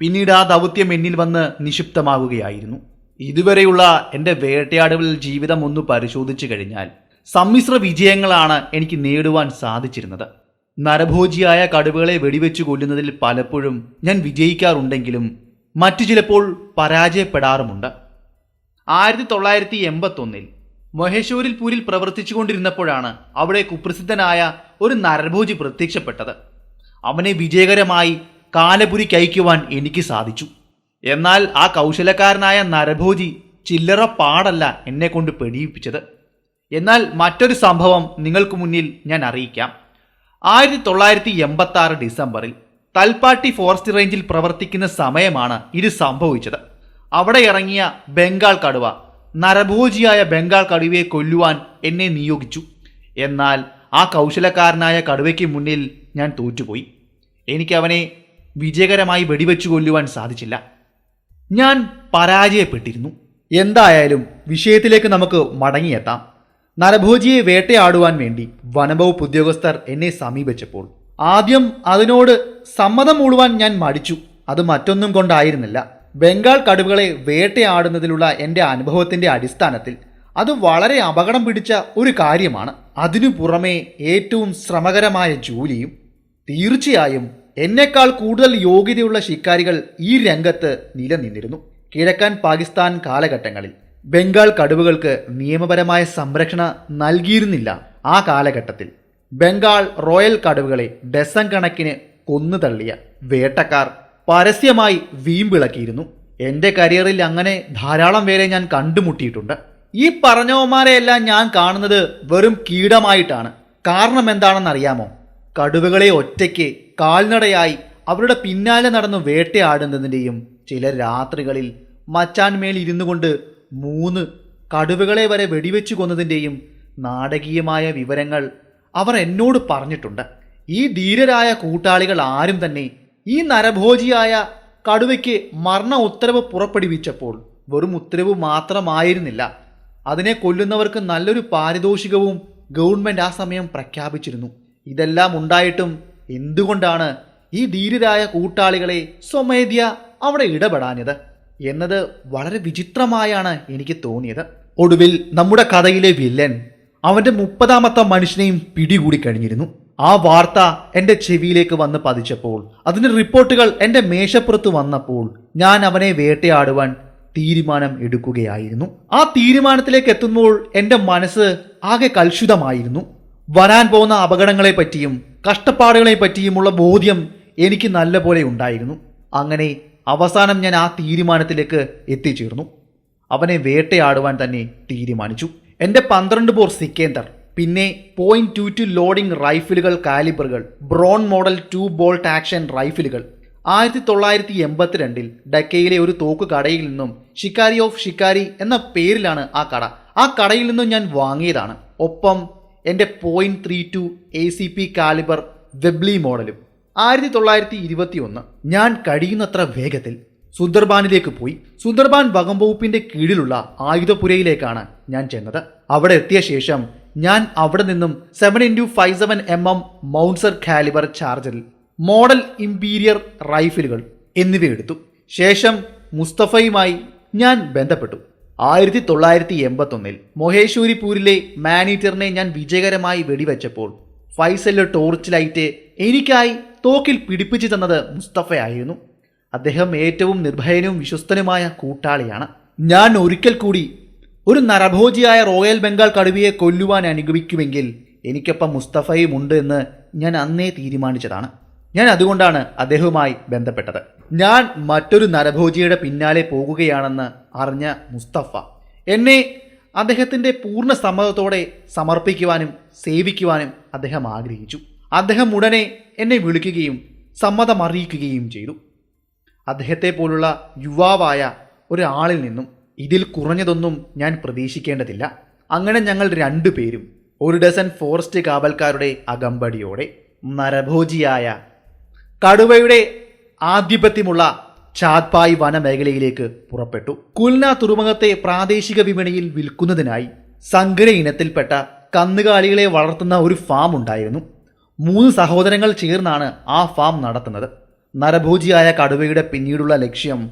പിന്നീട് ആ ദൗത്യം എന്നിൽ വന്ന് നിക്ഷിപ്തമാകുകയായിരുന്നു ഇതുവരെയുള്ള എന്റെ വേട്ടയാടുകളിൽ ജീവിതം ഒന്ന് പരിശോധിച്ചു കഴിഞ്ഞാൽ സമ്മിശ്ര വിജയങ്ങളാണ് എനിക്ക് നേടുവാൻ സാധിച്ചിരുന്നത്. നരഭോജിയായ കടുവകളെ വെടിവെച്ചു കൊല്ലുന്നതിൽ പലപ്പോഴും ഞാൻ വിജയിക്കാറുണ്ടെങ്കിലും മറ്റു ചിലപ്പോൾ പരാജയപ്പെടാറുമുണ്ട്. ആയിരത്തി തൊള്ളായിരത്തി എൺപത്തൊന്നിൽ മഹേശ്വരിൽ പൂരിൽ പ്രവർത്തിച്ചുകൊണ്ടിരുന്നപ്പോഴാണ് അവിടെ കുപ്രസിദ്ധനായ ഒരു നരഭോജി പ്രത്യക്ഷപ്പെട്ടത്. അവനെ വിജയകരമായി കാലപുരിക്കയക്കുവാൻ എനിക്ക് സാധിച്ചു. എന്നാൽ ആ കൗശലക്കാരനായ നരഭോജി ചില്ലറ പാടല്ല എന്നെ കൊണ്ട് പെടിയിപ്പിച്ചത്. എന്നാൽ മറ്റൊരു സംഭവം നിങ്ങൾക്ക് മുന്നിൽ ഞാൻ അറിയിക്കാം. ആയിരത്തി തൊള്ളായിരത്തി എൺപത്തി ആറ് ഡിസംബറിൽ തൽപ്പാട്ടി ഫോറസ്റ്റ് റേഞ്ചിൽ പ്രവർത്തിക്കുന്ന സമയമാണ് ഇത് സംഭവിച്ചത്. അവിടെ ഇറങ്ങിയ ബംഗാൾ കടുവ നരഭോജിയായ ബംഗാൾ കടുവയെ കൊല്ലുവാൻ എന്നെ നിയോഗിച്ചു. എന്നാൽ ആ കൗശലക്കാരനായ കടുവയ്ക്ക് മുന്നിൽ ഞാൻ തോറ്റുപോയി. എനിക്ക് അവനെ വിജയകരമായി വെടിവെച്ചു കൊല്ലുവാൻ സാധിച്ചില്ല. ഞാൻ പരാജയപ്പെട്ടിരുന്നു. എന്തായാലും വിഷയത്തിലേക്ക് നമുക്ക് മടങ്ങിയെത്താം. നരഭോജിയെ വേട്ടയാടുവാൻ വേണ്ടി വനംവകുപ്പ് ഉദ്യോഗസ്ഥർ എന്നെ സമീപിച്ചപ്പോൾ ആദ്യം അതിനോട് സമ്മതം മൂടുവാൻ ഞാൻ മടിച്ചു. അത് മറ്റൊന്നും കൊണ്ടായിരുന്നില്ല. ബംഗാൾ കടുവകളെ വേട്ടയാടുന്നതിലുള്ള എന്റെ അനുഭവത്തിന്റെ അടിസ്ഥാനത്തിൽ അത് വളരെ അപകടം പിടിച്ച ഒരു കാര്യമാണ്. അതിനു പുറമേ ഏറ്റവും ശ്രമകരമായ ജോലിയും തീർച്ചയായും എന്നെക്കാൾ കൂടുതൽ യോഗ്യതയുള്ള ശിക്കാരികൾ ഈ രംഗത്ത് നിലനിന്നിരുന്നു. കിഴക്കൻ പാകിസ്ഥാൻ കാലഘട്ടങ്ങളിൽ ബംഗാൾ കടുവകൾക്ക് നിയമപരമായ സംരക്ഷണം നൽകിയിരുന്നില്ല ആ കാലഘട്ടത്തിൽ. ബംഗാൾ റോയൽ കടുവകളെ ഡസൻ കണക്കിന് കൊന്നു തള്ളിയ വേട്ടക്കാർ പരസ്യമായി വീമ്പിളക്കിയിരുന്നു. എന്റെ കരിയറിൽ അങ്ങനെ ധാരാളം പേരെ ഞാൻ കണ്ടുമുട്ടിയിട്ടുണ്ട്. ഈ പറഞ്ഞവന്മാരെയെല്ലാം ഞാൻ കാണുന്നത് വെറും കീടമായിട്ടാണ്. കാരണം എന്താണെന്ന് അറിയാമോ കടുവകളെ ഒറ്റയ്ക്ക് കാൽനടയായി അവരുടെ പിന്നാലെ നടന്നു വേട്ടയാടുന്നതിന്റെയും ചില രാത്രികളിൽ മച്ചാൻമേൽ ഇരുന്നു കൊണ്ട് മൂന്ന് കടുവകളെ വരെ വെടിവെച്ചു കൊന്നതിന്റെയും നാടകീയമായ വിവരങ്ങൾ അവർ എന്നോട് പറഞ്ഞിട്ടുണ്ട്. ഈ ധീരരായ കൂട്ടാളികൾ ആരും തന്നെ ഈ നരഭോജിയായ കടുവയ്ക്ക് മരണ ഉത്തരവ് പുറപ്പെടുവിച്ചപ്പോൾ വെറും ഉത്തരവ് മാത്രമായിരുന്നില്ല. അതിനെ കൊല്ലുന്നവർക്ക് നല്ലൊരു പാരിതോഷികവും ഗവൺമെന്റ് ആ സമയം പ്രഖ്യാപിച്ചിരുന്നു. ഇതെല്ലാം ഉണ്ടായിട്ടും എന്തുകൊണ്ടാണ് ഈ ധീരരായ കൂട്ടാളികളെ സ്വമേധ്യ അവിടെ ഇടപെടാഞ്ഞത്? എന്നത് വളരെ വിചിത്രമായാണ് എനിക്ക് തോന്നിയത്. ഒടുവിൽ നമ്മുടെ കഥയിലെ വില്ലൻ അവന്റെ മുപ്പതാമത്തെ മനുഷ്യനെയും പിടികൂടി കഴിഞ്ഞിരുന്നു. ആ വാർത്ത എന്റെ ചെവിയിലേക്ക് വന്ന് പതിച്ചപ്പോൾ അതിന്റെ റിപ്പോർട്ടുകൾ എന്റെ മേശപ്പുറത്ത് വന്നപ്പോൾ ഞാൻ അവനെ വേട്ടയാടുവാൻ തീരുമാനം എടുക്കുകയായിരുന്നു. ആ തീരുമാനത്തിലേക്ക് എത്തുമ്പോൾ എന്റെ മനസ്സ് ആകെ കലുഷിതമായിരുന്നു വരാൻ പോകുന്ന അപകടങ്ങളെപ്പറ്റിയും കഷ്ടപ്പാടുകളെ പറ്റിയുമുള്ള ബോധ്യം എനിക്ക് നല്ലപോലെ ഉണ്ടായിരുന്നു. അങ്ങനെ അവസാനം ഞാൻ ആ തീരുമാനത്തിലേക്ക് എത്തിച്ചേർന്നു. അവനെ വേട്ടയാടുവാൻ തന്നെ തീരുമാനിച്ചു. എന്റെ പന്ത്രണ്ട് പോർ സിക്കേന്ദർ പിന്നെ പോയിന്റ് ടു ടു ലോഡിംഗ് റൈഫിലുകൾ കാലിബറുകൾ Brno model two bolt action റൈഫിലുകൾ ആയിരത്തി തൊള്ളായിരത്തി എൺപത്തിരണ്ടിൽ ഡക്കയിലെ ഒരു തോക്ക് കടയിൽ നിന്നും ഷിക്കാരി ഓഫ് ഷിക്കാരി എന്ന പേരിലാണ് ആ കട. ആ കടയിൽ നിന്നും ഞാൻ വാങ്ങിയതാണ്. ഒപ്പം എന്റെ point three two A C P calibre Webley മോഡലും. ആയിരത്തി തൊള്ളായിരത്തി ഇരുപത്തി ഒന്ന് ഞാൻ കഴിയുന്നത്ര വേഗത്തിൽ സുന്ദർബാനിലേക്ക് പോയി സുന്ദർബാൻ വകം വകുപ്പിന്റെ കീഴിലുള്ള ആയുധപുരയിലേക്കാണ് ഞാൻ ചെന്നത്. അവിടെ എത്തിയ ശേഷം ഞാൻ അവിടെ നിന്നും seven into five seven M M Mauser calibre ചാർജറിൽ model imperial റൈഫിലുകൾ എന്നിവ എടുത്തു. ശേഷം മുസ്തഫയുമായി ഞാൻ ബന്ധപ്പെട്ടു. ആയിരത്തി തൊള്ളായിരത്തി എൺപത്തൊന്നിൽ മൊഹേശ്വരിപൂരിലെ മാനീറ്ററിനെ ഞാൻ വിജയകരമായി വെടിവെച്ചപ്പോൾ ഫൈസലിലെ ടോർച്ച് ലൈറ്റ് എനിക്കായി തോക്കിൽ പിടിപ്പിച്ചു തന്നത് മുസ്തഫയായിരുന്നു. അദ്ദേഹം ഏറ്റവും നിർഭയനും വിശ്വസ്തനുമായ കൂട്ടാളിയാണ്. ഞാൻ ഒരിക്കൽ കൂടി ഒരു നരഭോജിയായ റോയൽ ബംഗാൾ കടുവയെ കൊല്ലുവാൻ അനുഗമിക്കുമെങ്കിൽ എനിക്കൊപ്പം മുസ്തഫയും ഉണ്ട് എന്ന് ഞാൻ അന്നേ തീരുമാനിച്ചതാണ്. ഞാൻ അതുകൊണ്ടാണ് അദ്ദേഹവുമായി ബന്ധപ്പെട്ടത്. ഞാൻ മറ്റൊരു നരഭോജിയുടെ പിന്നാലെ പോകുകയാണെന്ന് അറിഞ്ഞ മുസ്തഫ എന്നെ അദ്ദേഹത്തിന്റെ പൂർണ സമ്മതത്തോടെ സമർപ്പിക്കുവാനും സേവിക്കുവാനും അദ്ദേഹം ആഗ്രഹിച്ചു. അദ്ദേഹം ഉടനെ എന്നെ വിളിക്കുകയും സമ്മതം അറിയിക്കുകയും ചെയ്തു. അദ്ദേഹത്തെ പോലുള്ള യുവാവായ ഒരാളിൽ നിന്നും ഇതിൽ കുറഞ്ഞതൊന്നും ഞാൻ പ്രതീക്ഷിക്കേണ്ടതില്ല. അങ്ങനെ ഞങ്ങൾ രണ്ടുപേരും ഒരു ഡസൻ ഫോറസ്റ്റ് കാവൽക്കാരുടെ അകമ്പടിയോടെ നരഭോജിയായ കടുവയുടെ ആധിപത്യമുള്ള ചാത്പായ് വനമേഖലയിലേക്ക് പുറപ്പെട്ടു. കുൽന തുറമുഖത്തെ പ്രാദേശിക വിപണിയിൽ വിൽക്കുന്നതിനായി സങ്കര ഇനത്തിൽപ്പെട്ട കന്നുകാലികളെ വളർത്തുന്ന ഒരു ഫാം ഉണ്ടായിരുന്നു. മൂന്ന് സഹോദരങ്ങൾ ചേർന്നാണ് ആ ഫാം നടത്തുന്നത്. നരഭോജിയായ കടുവയുടെ പിന്നീടുള്ള ലക്ഷ്യം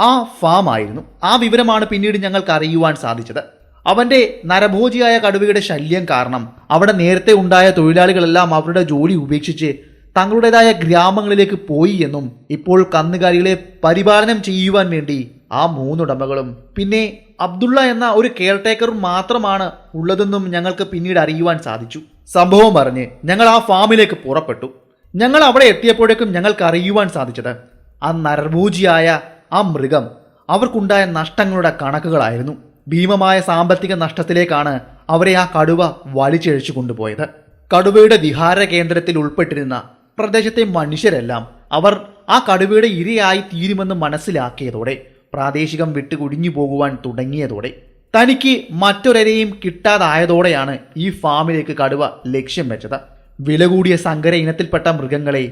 ആ ഫാം ആയിരുന്നു. ആ വിവരമാണ് പിന്നീട് ഞങ്ങൾക്ക് അറിയുവാൻ സാധിച്ചത്. അവന്റെ നരഭോജിയായ കടുവയുടെ ശല്യം കാരണം അവിടെ നേരത്തെ ഉണ്ടായ തൊഴിലാളികളെല്ലാം അവരുടെ ജോലി ഉപേക്ഷിച്ച് തങ്ങളുടേതായ ഗ്രാമങ്ങളിലേക്ക് പോയി എന്നും ഇപ്പോൾ കന്നുകാലികളെ പരിപാലനം ചെയ്യുവാൻ വേണ്ടി ആ മൂന്നുടമകളും പിന്നെ അബ്ദുള്ള എന്ന ഒരു കെയർടേക്കറും മാത്രമാണ് ഉള്ളതെന്നും ഞങ്ങൾക്ക് പിന്നീട് അറിയുവാൻ സാധിച്ചു. സംഭവം പറഞ്ഞ് ഞങ്ങൾ ആ ഫാമിലേക്ക് പുറപ്പെട്ടു. ഞങ്ങൾ അവിടെ എത്തിയപ്പോഴേക്കും ഞങ്ങൾക്ക് അറിയുവാൻ സാധിച്ചത് ആ നരഭൂജിയായ ആ മൃഗം അവർക്കുണ്ടായ നഷ്ടങ്ങളുടെ കണക്കുകളായിരുന്നു. ഭീമമായ സാമ്പത്തിക നഷ്ടത്തിലേക്കാണ് അവരെ ആ കടുവ വലിച്ചിഴച്ചു കൊണ്ടുപോയത്. കടുവയുടെ വിഹാര കേന്ദ്രത്തിൽ ഉൾപ്പെട്ടിരുന്ന പ്രദേശത്തെ മനുഷ്യരെല്ലാം അവർ ആ കടുവയുടെ ഇരയായി തീരുമെന്ന് മനസ്സിലാക്കിയതോടെ പ്രാദേശികം വിട്ട് കുടിഞ്ഞു പോകുവാൻ തുടങ്ങിയതോടെ തനിക്ക് മറ്റൊരരെയും കിട്ടാതായതോടെയാണ് ഈ ഫാമിലേക്ക് കടുവ ലക്ഷ്യം വെച്ചത്. വില കൂടിയ സങ്കര ഇനത്തിൽപ്പെട്ട മൃഗങ്ങളെ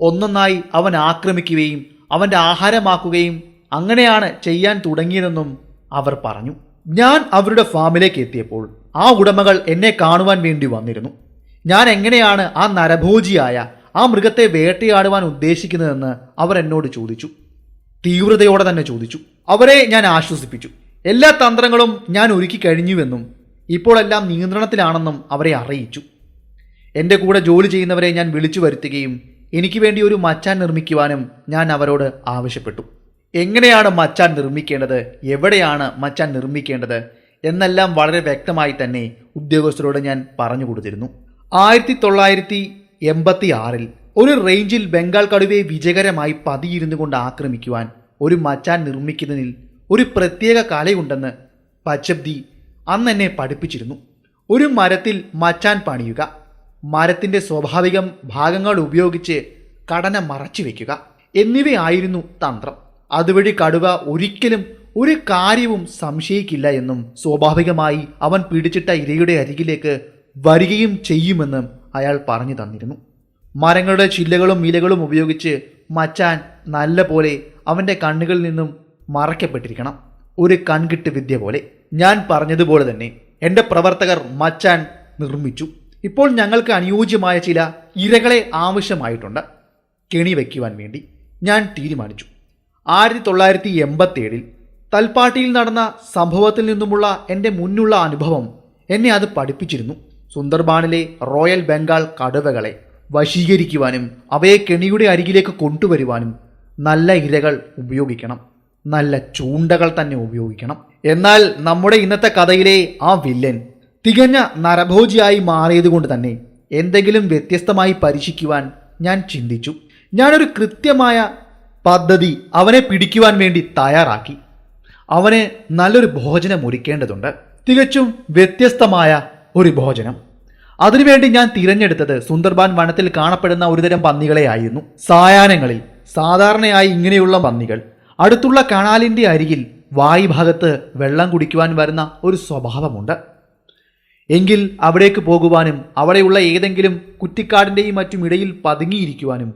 ഒന്നൊന്നായി അവൻ ആക്രമിക്കുകയും അവന്റെ ആഹാരമാക്കുകയും അങ്ങനെയാണ് ചെയ്യാൻ തുടങ്ങിയതെന്നും അവർ പറഞ്ഞു. ഞാൻ അവരുടെ ഫാമിലേക്ക് എത്തിയപ്പോൾ ആ ഉടമകൾ എന്നെ കാണുവാൻ വേണ്ടി വന്നിരുന്നു. ഞാൻ എങ്ങനെയാണ് ആ നരഭോജിയായ ആ മൃഗത്തെ വേട്ടയാടുവാൻ ഉദ്ദേശിക്കുന്നതെന്ന് അവർ എന്നോട് ചോദിച്ചു. തീവ്രതയോടെ തന്നെ ചോദിച്ചു. അവരെ ഞാൻ ആശ്വസിപ്പിച്ചു. എല്ലാ തന്ത്രങ്ങളും ഞാൻ ഒരുക്കി കഴിഞ്ഞുവെന്നും ഇപ്പോൾ എല്ലാം നിയന്ത്രണത്തിലാണെന്നും അവരെ അറിയിച്ചു. എന്റെ കൂടെ ജോലി ചെയ്യുന്നവരെ ഞാൻ വിളിച്ചു വരുത്തുകയും എനിക്ക് വേണ്ടി ഒരു മച്ചാൻ നിർമ്മിക്കുവാനും ഞാൻ അവരോട് ആവശ്യപ്പെട്ടു. എങ്ങനെയാണ് മച്ചാൻ നിർമ്മിക്കേണ്ടത്? എവിടെയാണ് മച്ചാൻ നിർമ്മിക്കേണ്ടത്? എന്നെല്ലാം വളരെ വ്യക്തമായി തന്നെ ഉദ്യോഗസ്ഥരോട് ഞാൻ പറഞ്ഞു കൊടുത്തിരുന്നു. ആയിരത്തി തൊള്ളായിരത്തി എൺപത്തി ആറിൽ ഒരു റേഞ്ചിൽ ബംഗാൾ കടുവയെ വിജയകരമായി പതിയിരുന്നു കൊണ്ട് ആക്രമിക്കുവാൻ ഒരു മച്ചാൻ നിർമ്മിക്കുന്നതിൽ ഒരു പ്രത്യേക കലയുണ്ടെന്ന് പച്ചബ്ദി അന്ന് എന്നെ പഠിപ്പിച്ചിരുന്നു. ഒരു മരത്തിൽ മച്ചാൻ പണിയുക. മരത്തിന്റെ സ്വാഭാവികം ഭാഗങ്ങൾ ഉപയോഗിച്ച് കടന മറച്ചു വയ്ക്കുക എന്നിവയായിരുന്നു തന്ത്രം. അതുവഴി കടുവ ഒരിക്കലും ഒരു കാര്യവും സംശയിക്കില്ല എന്നും സ്വാഭാവികമായി അവൻ പിടിച്ചിട്ട ഇരയുടെ അരികിലേക്ക് വരികയും ചെയ്യുമെന്നും അയാൾ പറഞ്ഞു തന്നിരുന്നു. മരങ്ങളുടെ ചില്ലകളും ഇലകളും ഉപയോഗിച്ച് മച്ചാൻ നല്ല പോലെ അവന്റെ കണ്ണുകളിൽ നിന്നും മറയ്ക്കപ്പെട്ടിരിക്കണം. ഒരു കൺകിട്ട് വിദ്യ പോലെ. ഞാൻ പറഞ്ഞതുപോലെ തന്നെ എന്റെ പ്രവർത്തകർ മച്ചാൻ നിർമ്മിച്ചു. ഇപ്പോൾ ഞങ്ങൾക്ക് അനുയോജ്യമായ ചില ഇരകളെ ആവശ്യമായിട്ടുണ്ട്. കെണി വയ്ക്കുവാൻ വേണ്ടി ഞാൻ തീരുമാനിച്ചു. ആയിരത്തി തൊള്ളായിരത്തി എൺപത്തേഴിൽ തൽപ്പാട്ടിയിൽ നടന്ന സംഭവത്തിൽ നിന്നുമുള്ള എന്റെ മുന്നുള്ള അനുഭവം എന്നെ അത് പഠിപ്പിച്ചിരുന്നു. സുന്ദർബാണിലെ റോയൽ ബംഗാൾ കടുവകളെ വശീകരിക്കുവാനും അവയെ കെണിയുടെ അരികിലേക്ക് കൊണ്ടുവരുവാനും നല്ല ഇരകൾ ഉപയോഗിക്കണം. നല്ല ചൂണ്ടകൾ തന്നെ ഉപയോഗിക്കണം. എന്നാൽ നമ്മുടെ ഇന്നത്തെ കഥയിലെ ആ വില്ലൻ തികഞ്ഞ നരഭോജിയായി മാറിയതുകൊണ്ട് തന്നെ എന്തെങ്കിലും വ്യത്യസ്തമായി പരീക്ഷിക്കുവാൻ ഞാൻ ചിന്തിച്ചു. ഞാനൊരു കൃത്യമായ പദ്ധതി അവനെ പിടിക്കുവാൻ വേണ്ടി തയ്യാറാക്കി. അവന് നല്ലൊരു ഭോജനം ഒരുക്കേണ്ടതുണ്ട് തികച്ചും വ്യത്യസ്തമായ ഒരു ഭോജനം. അതിനുവേണ്ടി ഞാൻ തിരഞ്ഞെടുത്തത് സുന്ദർബാൻ വനത്തിൽ കാണപ്പെടുന്ന ഒരുതരം പന്നികളെ ആയിരുന്നു സായാഹ്നങ്ങളിൽ സാധാരണയായി ഇങ്ങനെയുള്ള പന്നികൾ. അടുത്തുള്ള കനാലിന്റെ അരികിൽ വായു ഭാഗത്ത് വെള്ളം കുടിക്കുവാൻ വരുന്ന ഒരു സ്വഭാവമുണ്ട്. എങ്കിൽ അവിടേക്ക് പോകുവാനും അവിടെയുള്ള ഏതെങ്കിലും കുറ്റിക്കാടിന്റെയും മറ്റും ഇടയിൽ പതുങ്ങിയിരിക്കുവാനും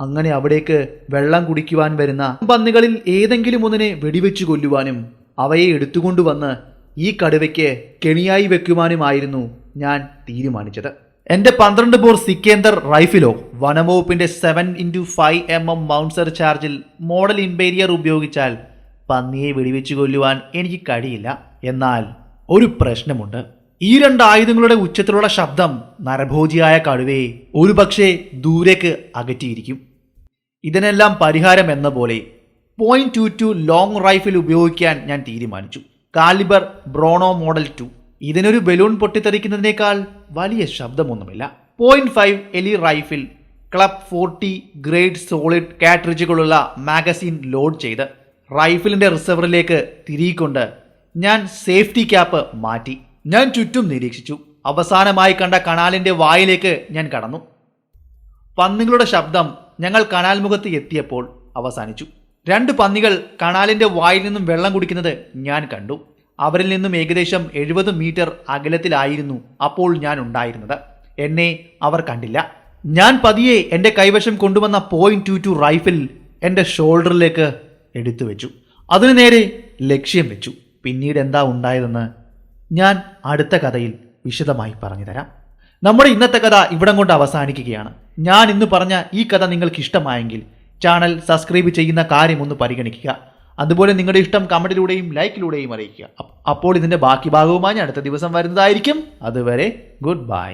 അങ്ങനെ അവിടേക്ക് വെള്ളം കുടിക്കുവാൻ വരുന്ന പന്നികളിൽ ഏതെങ്കിലും ഒന്നിനെ വെടിവെച്ചു കൊല്ലുവാനും അവയെ എടുത്തുകൊണ്ടുവന്ന് ഈ കടുവയ്ക്ക് കെണിയായി വെക്കുവാനുമായിരുന്നു ഞാൻ തീരുമാനിച്ചത്. എന്റെ പന്ത്രണ്ട് ബോർ സിക്കേന്ദർ റൈഫിലോ വനംവകുപ്പിന്റെ seven into five M M Mauser ചാർജിൽ മോഡൽ ഇമ്പീരിയർ ഉപയോഗിച്ചാൽ പന്നിയെ വെടിവെച്ച് കൊല്ലുവാൻ എനിക്ക് കഴിയില്ല. എന്നാൽ ഒരു പ്രശ്നമുണ്ട്. ഈ രണ്ട് ആയുധങ്ങളുടെ ഉച്ചത്തിലുള്ള ശബ്ദം നരഭോജിയായ കടുവയെ ഒരുപക്ഷെ ദൂരേക്ക് അകറ്റിയിരിക്കും. ഇതിനെല്ലാം പരിഹാരം എന്ന പോലെ point two two long rifle ഉപയോഗിക്കാൻ ഞാൻ തീരുമാനിച്ചു. കാലിബർ ബ്രോണോ മോഡൽ ടു ഇതിനൊരു ബലൂൺ പൊട്ടിത്തെറിക്കുന്നതിനേക്കാൾ വലിയ ശബ്ദമൊന്നുമില്ല. പോയിന്റ് ഫൈവ് എലി rifle club forty grade solid കാട്രിഡ്ജുകളുള്ള magazine load ചെയ്ത് റൈഫിലിന്റെ റിസർവറിലേക്ക് തിരികൊണ്ട് ഞാൻ സേഫ്റ്റി ക്യാപ്പ് മാറ്റി. ഞാൻ ചുറ്റും നിരീക്ഷിച്ചു. അവസാനമായി കണ്ട കനാലിന്റെ വായിലേക്ക് ഞാൻ കടന്നു. പന്നികളുടെ ശബ്ദം ഞങ്ങൾ കനാൽ മുഖത്ത് എത്തിയപ്പോൾ അവസാനിച്ചു. രണ്ട് പന്നികൾ കനാലിന്റെ വായിൽ നിന്നും വെള്ളം കുടിക്കുന്നത് ഞാൻ കണ്ടു. അവരിൽ നിന്നും ഏകദേശം എഴുപത് മീറ്റർ അകലത്തിലായിരുന്നു അപ്പോൾ ഞാൻ ഉണ്ടായിരുന്നത്. എന്നെ അവർ കണ്ടില്ല. ഞാൻ പതിയെ എന്റെ കൈവശം കൊണ്ടുവന്ന പോയിന്റ് ടു ടു റൈഫിൽ എന്റെ ഷോൾഡറിലേക്ക് എടുത്തു വെച്ചു. അതിനു നേരെ ലക്ഷ്യം വെച്ചു. പിന്നീട് എന്താ ഉണ്ടായതെന്ന് ഞാൻ അടുത്ത കഥയിൽ വിശദമായി പറഞ്ഞു തരാം നമ്മുടെ ഇന്നത്തെ കഥ ഇവിടം കൊണ്ട് അവസാനിക്കുകയാണ്. ഞാൻ ഇന്ന് പറഞ്ഞ ഈ കഥ നിങ്ങൾക്ക് ഇഷ്ടമായെങ്കിൽ ചാനൽ സബ്സ്ക്രൈബ് ചെയ്യുന്ന കാര്യം ഒന്ന് പരിഗണിക്കുക. അതുപോലെ നിങ്ങളുടെ ഇഷ്ടം കമന്റിലൂടെയും ലൈക്കിലൂടെയും അറിയിക്കുക. അപ്പോൾ ഇതിന്റെ ബാക്കി ഭാഗവുമായി ഞാൻ അടുത്ത ദിവസം വരുന്നതായിരിക്കും. അതുവരെ ഗുഡ് ബൈ.